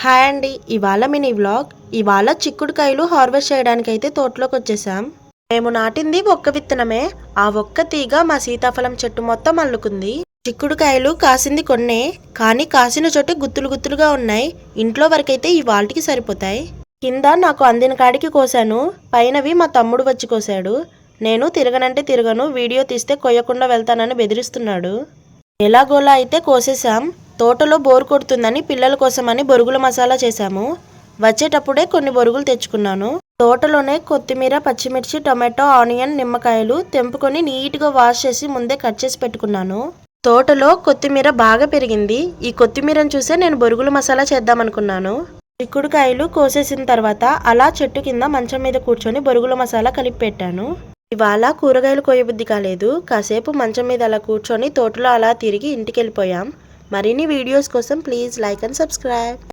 Hi అండి. ఇవాళ mini vlog. ఇవాళ చిక్కుడుకాయలు హార్వెస్ట్ చేయడానికి అయితే తోటలోకి వచ్చేసాం. మేము నాటింది ఒక్క విత్తనమే. ఆ ఒక్క తీగ మా సీతాఫలం చెట్టు మొత్తం అల్లుకుంది. చిక్కుడుకాయలు కాసింది కొన్నే కానీ కాసిన చోట గుత్తులు గుత్తులుగా ఉన్నాయి. ఇంట్లో వరకైతే ఈ వాల్టికి సరిపోతాయి. కింద నాకు అందిన కాడికి కోసాను. పైనవి మా తమ్ముడు వచ్చి కోసాడు. నేను తిరగనంటే తిరగను వీడియో తీస్తే కొయ్యకుండా వెళ్తానని బెదిరిస్తున్నాడు. ఎలాగోలా అయితే కోసేసాం తోటలో బోర్ కొడుతుందని పిల్లల కోసమని బొరుగుల మసాలా చేశాము. వచ్చేటప్పుడే కొన్ని బొరుగులు తెచ్చుకున్నాను. తోటలోనే కొత్తిమీర పచ్చిమిర్చి టొమాటో ఆనియన్ నిమ్మకాయలు తెంపుకొని నీట్గా వాష్ చేసి ముందే కట్ చేసి పెట్టుకున్నాను. తోటలో కొత్తిమీర బాగా పెరిగింది. ఈ కొత్తిమీరను చూసే నేను బొరుగుల మసాలా చేద్దామనుకున్నాను. చిక్కుడుకాయలు కోసేసిన తర్వాత అలా చెట్టు కింద మంచం మీద కూర్చొని బొరుగుల మసాలా కలిపి పెట్టాను. ఇవాళ కూరగాయలు కోయబుద్ధి కాలేదు. కాసేపు మంచం మీద అలా కూర్చొని తోటలో అలా తిరిగి ఇంటికి వెళ్ళిపోయాం మరిన్ని వీడియోస్ కోసం ప్లీజ్ లైక్ అండ్ సబ్స్క్రైబ్